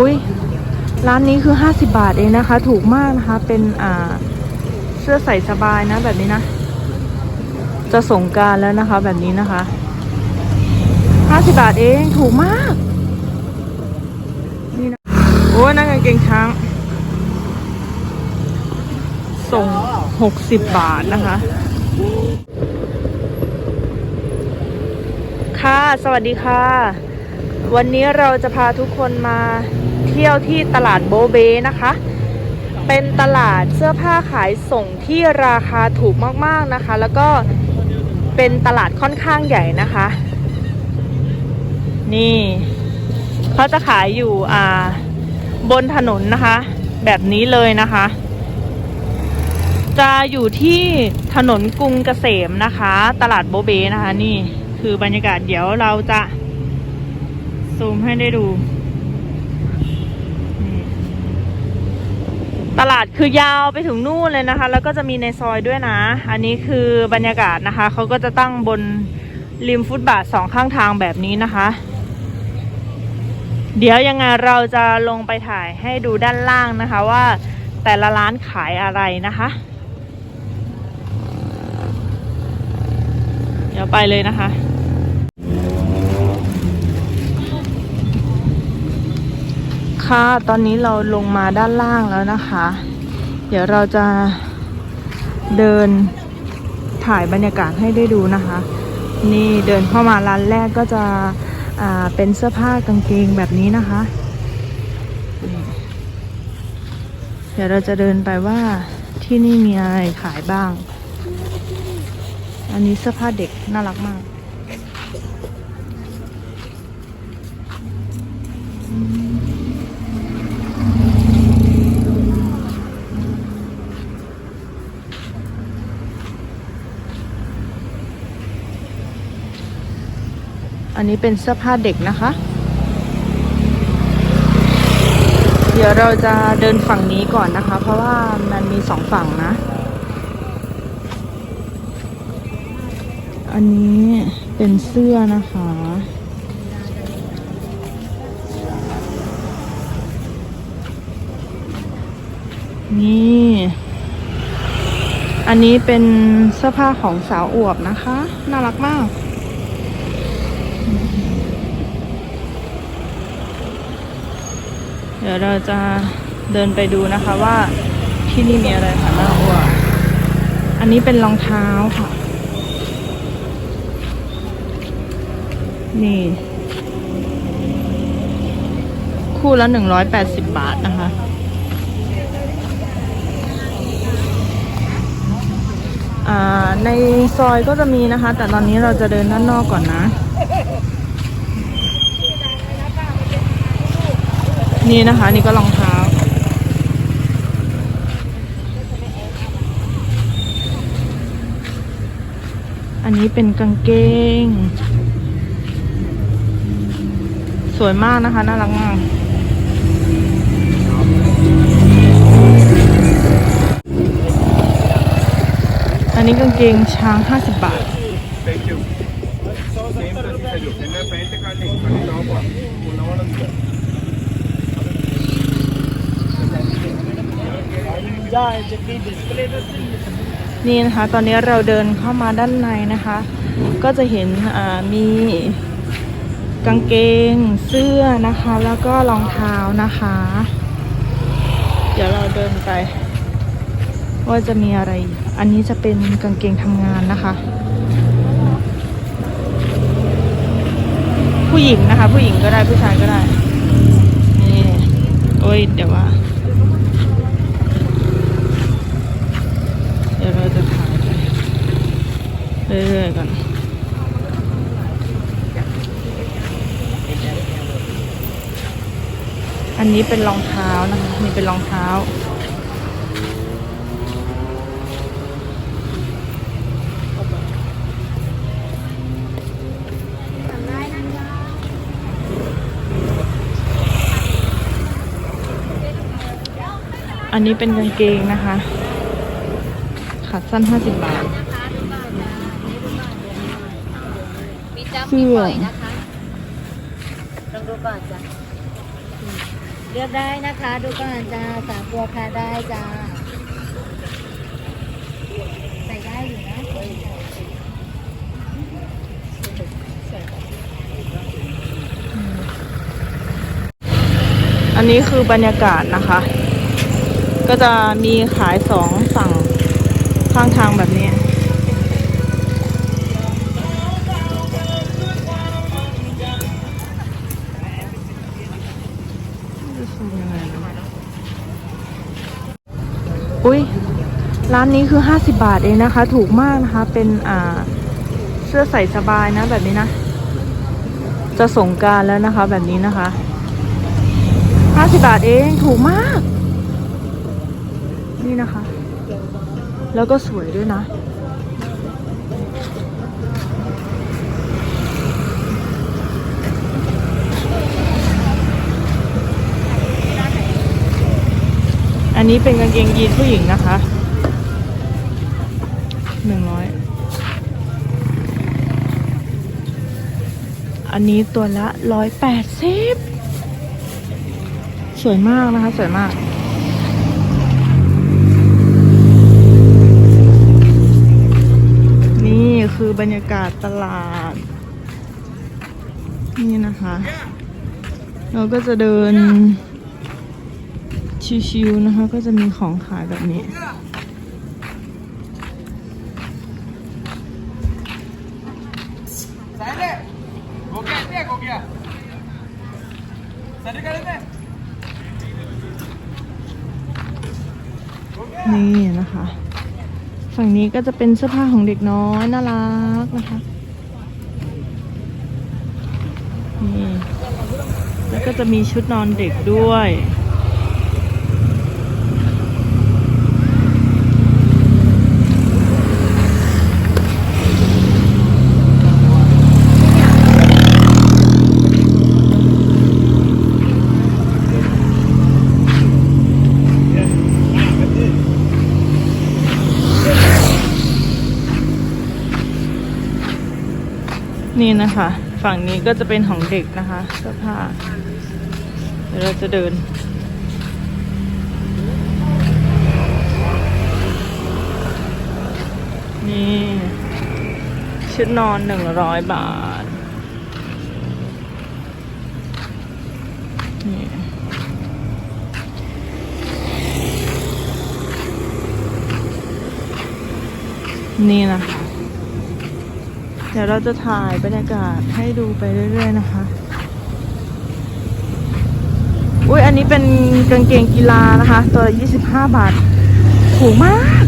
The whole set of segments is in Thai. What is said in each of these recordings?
อุ้ยร้านนี้คือ 50 บาทเองนะคะ ถูกมากนะคะ เป็นอ่าเสื้อใส่สบายนะแบบนี้นะ จะสงการแล้วนะคะ แบบนี้นะคะ 50 บาทเองถูกมาก นี่นะโอ้ยนั่นกางเกงช้าง ส่ง 60 บาทนะคะ ค่ะ สวัสดีค่ะ วันนี้เราจะพาทุกคนมาเที่ยวที่ตลาดโบเบนะคะ เป็นตลาดเสื้อผ้าขายส่งที่ราคาถูกมากๆนะคะ แล้วก็เป็นตลาดค่อนข้างใหญ่นะคะ นี่เขาจะขายอยู่อ่าบนถนนนะคะ แบบนี้เลยนะคะ จะอยู่ที่ถนนกรุงเกษมนะคะ ตลาดโบเบนะคะ นี่คือบรรยากาศเดี๋ยวเราจะ ซูมให้ได้ดู ตลาดคือยาวไปถึงนู่นเลยนะคะ แล้วก็จะมีในซอยด้วยนะ อันนี้คือบรรยากาศนะคะ เขาก็จะตั้งบนริมฟุตบาทสองข้างทางแบบนี้นะคะ เดี๋ยวยังไงเราจะลงไปถ่ายให้ดูด้านล่างนะคะว่าแต่ละร้านขายอะไรนะคะ เดี๋ยวไปเลยนะคะ ค่ะ ตอนนี้เราลงมาด้านล่างแล้วนะคะ เดี๋ยวเราจะเดินถ่ายบรรยากาศให้ได้ดูนะคะ นี่เดินเข้ามาร้านแรกก็จะเป็นเสื้อผ้ากางเกงแบบนี้นะคะ เดี๋ยวเราจะเดินไปว่าที่นี่มีอะไรขายบ้าง อันนี้เสื้อผ้าเด็กน่ารักมาก อันนี้เป็นเสื้อผ้าเด็กนะคะ เดี๋ยวเราจะเดินฝั่งนี้ก่อนนะคะ เพราะว่ามันมีสองฝั่งนะ อันนี้เป็นเสื้อนะคะนี่ อันนี้เป็นเสื้อผ้าของสาวอวบนะคะ น่ารักมาก ดี๋ยวเราจะเดินไปดูนะคะว่าที่นี่มีอะไรค่ะน่าอวบอันนี้เป็นรองเท้าค่ะ นี่ คู่ละหนึ่งร้อยแปดสิบบาทนะคะอ่าในซอยก็จะมีนะคะ แต่ตอนนี้เราจะเดินด้านนอกก่อนนะ นี่นะคะ นี่ก็รองเท้า อันนี้เป็นกางเกง สวยมากนะคะ น่ารักมากอันนี้กางเกงช้าง 50 บาท นี่นะคะ ตอนนี้เราเดินเข้ามาด้านในนะคะ ก็จะเห็นมีกางเกงเสื้อนะคะ แล้วก็รองเท้านะคะ เดี๋ยวเราเดินไป ว่าจะมีอะไร อันนี้จะเป็นกางเกงทำงานนะคะ ผู้หญิงนะคะ ผู้หญิงก็ได้ผู้ชายก็ได้นี่โอ้ยเดี๋ยวว่า เดี๋ยวเราจะถ่ายไป เรื่อยๆก่อนอันนี้เป็นรองเท้านะคะนี่เป็นรองเท้า อันนี้เป็นกางเกงนะคะ ขาสั้น 50 บาท มีจ้ำเสื้มีอปล่อยนะคะลองดูก่อนจ้ะเลือกได้นะคะ ดูก่อนจ้าสามตัวค่ะได้จ้าใส่ได้อยู่นะอันนี้คือบรรยากาศนะคะ ก็จะมีขายสองฝั่งข้างทางแบบนี้ อุ้ยร้านนี้คือ 50 บาทเองนะคะ ถูกมากนะคะ เป็นอ่าเสื้อใส่สบายนะแบบนี้นะ จะสงการแล้วนะคะ แบบนี้นะคะ 50 บาทเองถูกมาก นี่นะคะ แล้วก็สวยด้วยนะ อันนี้เป็นกางเกงยีนผู้หญิงนะคะหนึ่งร้อยอันนี้ตัวละร้อยแปดสิบสวยมากนะคะ สวยมาก นี่คือบรรยากาศตลาด นี่นะคะ เราก็จะเดิน ชิวๆนะคะ ก็จะมีของขายแบบนี้นี่นะคะ ฝั่งนี้ก็จะเป็นเสื้อผ้าของเด็กน้อยน่ารักนะคะนี่แล้วก็จะมีชุดนอนเด็กด้วย คะฝั่งนี้ก็จะเป็นของเด็กนะคะเสื้อผ้าเดี๋ยวเราจะเดิน นี่ชุดนอนหนึ่งร้อยบาท นี่นี่นะคะ เดี๋ยวเราจะถ่ายบรรยากาศให้ดูไปเรื่อย ๆ นะคะ อุ้ยอันนี้เป็นกางเกงกีฬานะคะ ตัวละ25 บาท ถูกมาก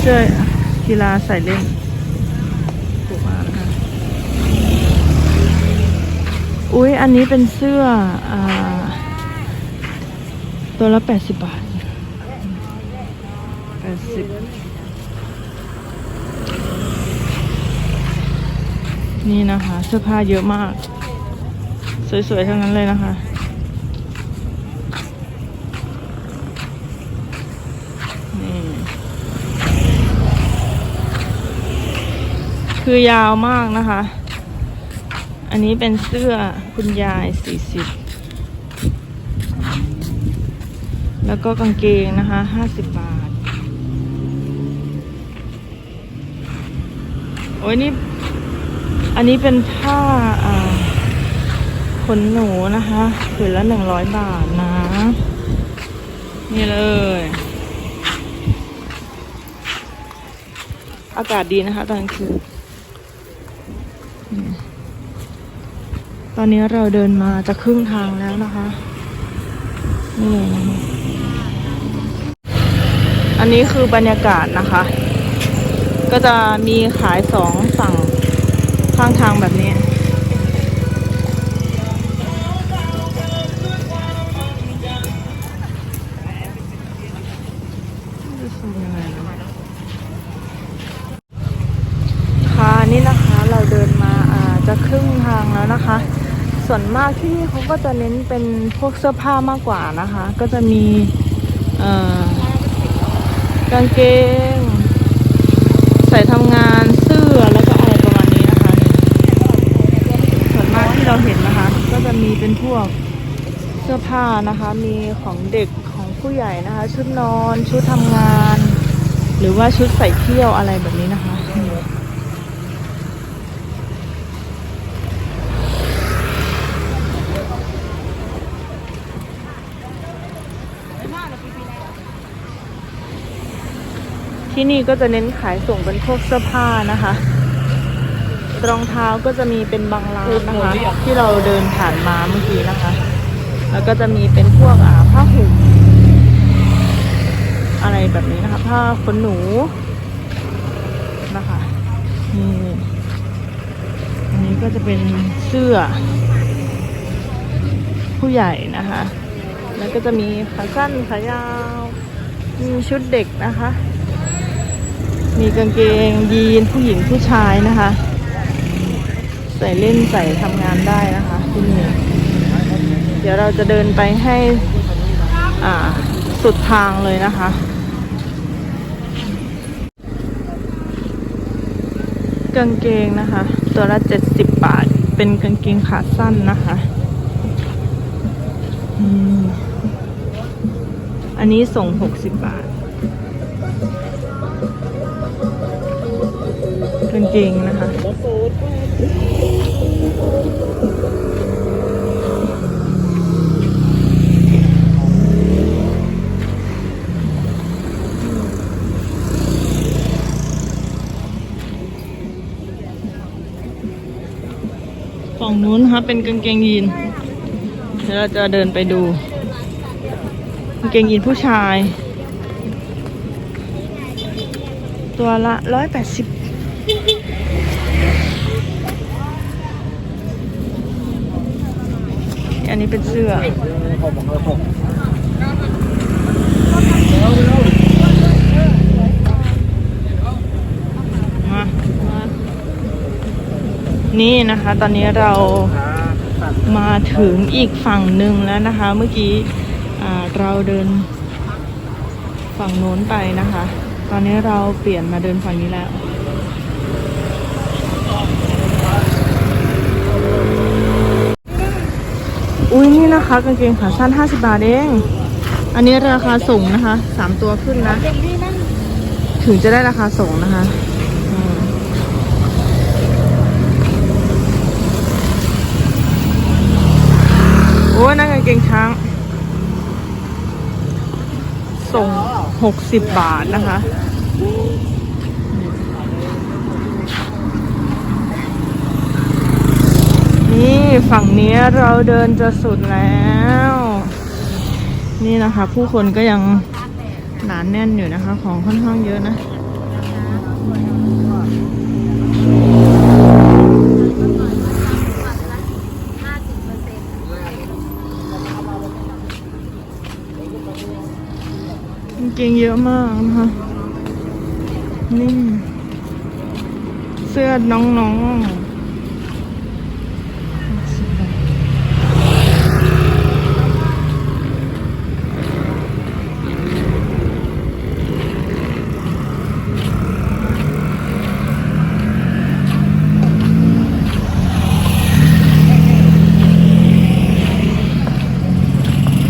เสื้อกีฬาใส่เล่นถูกมากนะคะ อุ้ยอันนี้เป็นเสื้ออ่า ตัวละ 80 บาท 80 นี่นะคะ เสื้อผ้าเยอะมาก สวยๆ ทั้งนั้นเลยนะคะ นี่ คือยาวมากนะคะ อันนี้เป็นเสื้อคุณยาย 40 แล้วก็กางเกงนะคะห้าสิบบาท โอ้ยนี่ อันนี้เป็นผ้าขนหนูนะคะผืนละหนึ่งร้อยบาทนะ นี่เลย อากาศดีนะคะ ตอนกลางคืนตอนนี้เราเดินมาจะครึ่งทางแล้วนะคะ นี่เลยนะคะ อันนี้คือบรรยากาศนะคะ ก็จะมีขายสองฝั่งข้างทางแบบนี้ค่ะนี่นะคะเราเดินมาอาจะครึ่งทางแล้วนะคะ ส่วนมากที่นี่เขาก็จะเน้นเป็นพวกเสื้อผ้ามากกว่านะคะ ก็จะมีเอ่อ กางเกง ใส่ทำงานเสื้อแล้วก็อะไรประมาณนี้นะคะส่วนมากที่เราเห็นนะคะ ก็จะมีเป็นพวกเสื้อผ้านะคะ มีของเด็กของผู้ใหญ่นะคะ ชุดนอนชุดทำงาน หรือว่าชุดใส่เที่ยวอะไรแบบนี้นะคะ ที่นี่ก็จะเน้นขายส่งเป็นพวกเสื้อผ้านะคะ รองเท้าก็จะมีเป็นบางร้านนะคะ ที่เราเดินผ่านมาเมื่อกี้นะคะ แล้วก็จะมีเป็นพวกอ่าผ้าห่มอะไรแบบนี้นะคะ ผ้าขนหนูนะคะนี่อันนี้ก็จะเป็นเสื้อ ผู้ใหญ่นะคะ แล้วก็จะมีขาสั้นขายาว มีชุดเด็กนะคะ มีกางเกงยีนผู้หญิงผู้ชายนะคะ ใส่เล่นใส่ทำงานได้นะคะที่นี่เดี๋ยวเราจะเดินไปให้อ่าสุดทางเลยนะคะ กางเกงนะคะ ตัวละเจ็ดสิบบาท เป็นกางเกงขาสั้นนะคะอันนี้ส่งหกสิบบาท กางเกงนะคะ ฝั่งนู้นนะคะเป็นกางเกงยีนเดี๋ยวเราจะเดินไปดูกางเกงยีนผู้ชาย ตัวละร้อยแปดสิบ อันนี้เป็นเสื้อนี่นะคะ ตอนนี้เรามาถึงอีกฝั่งหนึ่งแล้วนะคะ เมื่อกี้เราเดินฝั่งโน้นไปนะคะ ตอนนี้เราเปลี่ยนมาเดินฝั่งนี้แล้ว อุ้ยนี่นะคะกางเกงขาสั้น 50 บาทเอง อันนี้ราคาส่งนะคะสามตัวขึ้นนะ ถึงจะได้ราคาส่งนะคะโอ้ยนั่นกางเกงช้าง ส่งหกสิบบาทนะคะ นี่ฝั่งนี้เราเดินจะสุดแล้ว นี่นะคะ ผู้คนก็ยังหนานแน่นอยู่นะคะ ของค่อนข้างเยอะนะกางเกงเยอะมากนะคะนี่เสื้อน้องๆ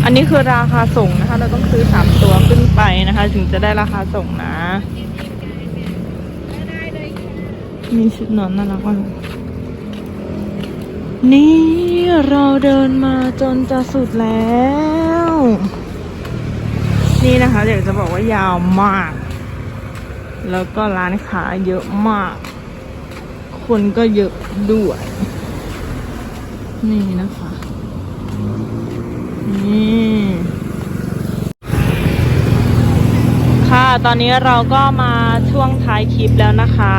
อั นนี้คือราคาส่งนะคะ เราต้องซื้อสามตัวขึ้นไปนะคะ ถึงจะได้ราคาส่งนะมีชุดนอนน่ารักมากนี่เราเดินมาจนจะสุดแล้ว นี่นะคะเดี๋ยวจะบอกว่ายาวมาก แล้วก็ร้านค้าเยอะมาก คนก็เยอะด้วย นี่นะคะ นี่ค่ะตอนนี้เราก็มาช่วงท้ายคลิปแล้วนะคะ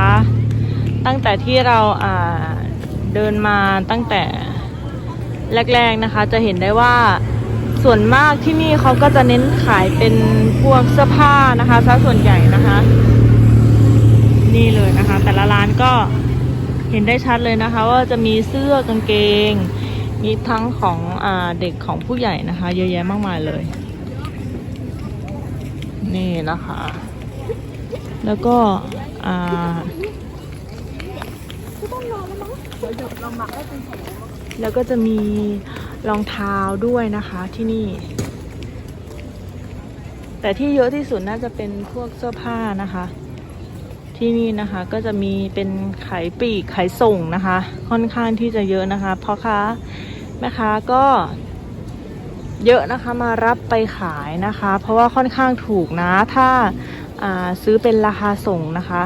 ตั้งแต่ที่เราอ่าเดินมาตั้งแต่แรกๆนะคะ จะเห็นได้ว่าส่วนมากที่นี่เขาก็จะเน้นขายเป็นพวกเสื้อผ้านะคะซะส่วนใหญ่นะคะ นี่เลยนะคะ แต่ละร้านก็เห็นได้ชัดเลยนะคะ ว่าจะมีเสื้อกางเกง มีทั้งของอเด็กของผู้ใหญ่นะคะ เยอะแยะมากมายเลย นี่นะคะ แล้วก็แล้วก็จะมีรองเท้าด้วยนะคะที่นี่ แต่ที่เยอะที่สุดน่าจะเป็นพวกเสื้อผ้านะคะ ที่นี่นะคะก็จะมีเป็นขายปีกขายส่งนะคะ ค่อนข้างที่จะเยอะนะคะเพราะค้าแม่ค้าก็เยอะนะคะมารับไปขายนะคะ เพราะว่าค่อนข้างถูกนะถ้าาซื้อเป็นราคาส่งนะคะ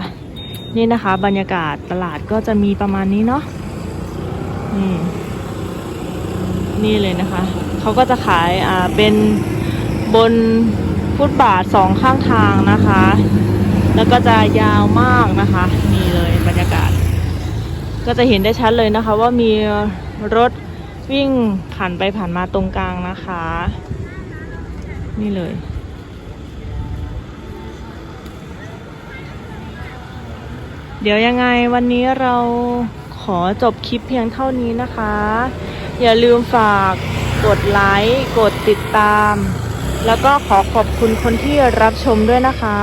นี่นะคะ บรรยากาศตลาดก็จะมีประมาณนี้เนาะนี่นี่เลยนะคะเขาก็จะขายาเป็นบนฟุตบาทสองข้างทางนะคะ แล้วก็จะยาวมากนะคะนี่เลยบรรยากาศ ก็จะเห็นได้ชัดเลยนะคะ ว่ามีรถวิ่งผ่านไปผ่านมาตรงกลางนะคะ นี่เลยเดี๋ยวยังไงวันนี้เราขอจบคลิปเพียงเท่านี้นะคะ อย่าลืมฝากกดไลค์ กดติดตาม แล้วก็ขอขอบคุณคนที่รับชมด้วยนะคะ